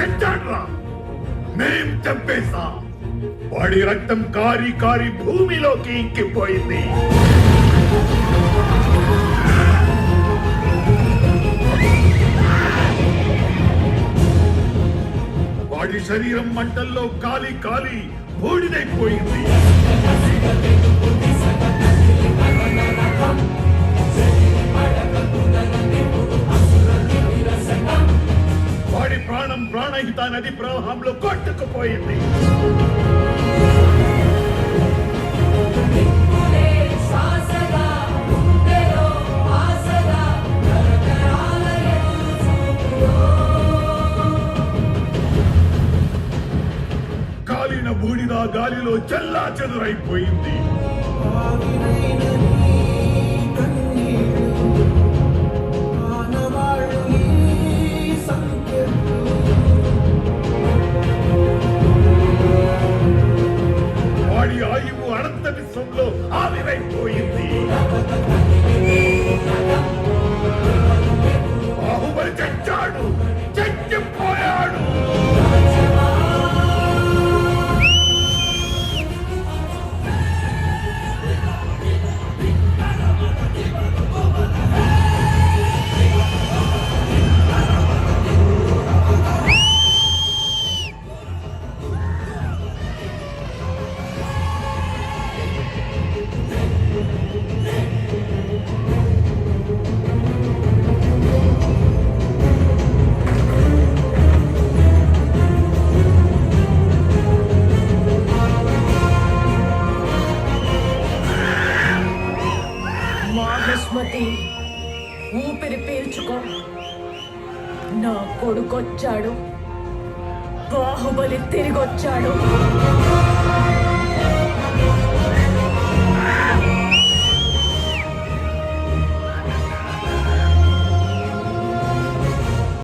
చచ్చాడ్రా మేం చంపేశా. వాడి రక్తం కారి కారి భూమిలోకి ఇంకిపోయింది. వాడి శరీరం మంటల్లో కాలి కాలి బూడిదైపోయింది. ప్రాణం ప్రాణహిత నది ప్రవాహంలో కొట్టుకుపోయింది. కాలిన బూడిద గాలిలో చల్లా చెదురైపోయింది ఆయువు విశ్వంలో ఆవిరైపోయింది. మాహిష్మతి ఊపిరి పీల్చుకో. నా కొడుకొచ్చాడు. బాహుబలి తిరిగొచ్చాడు.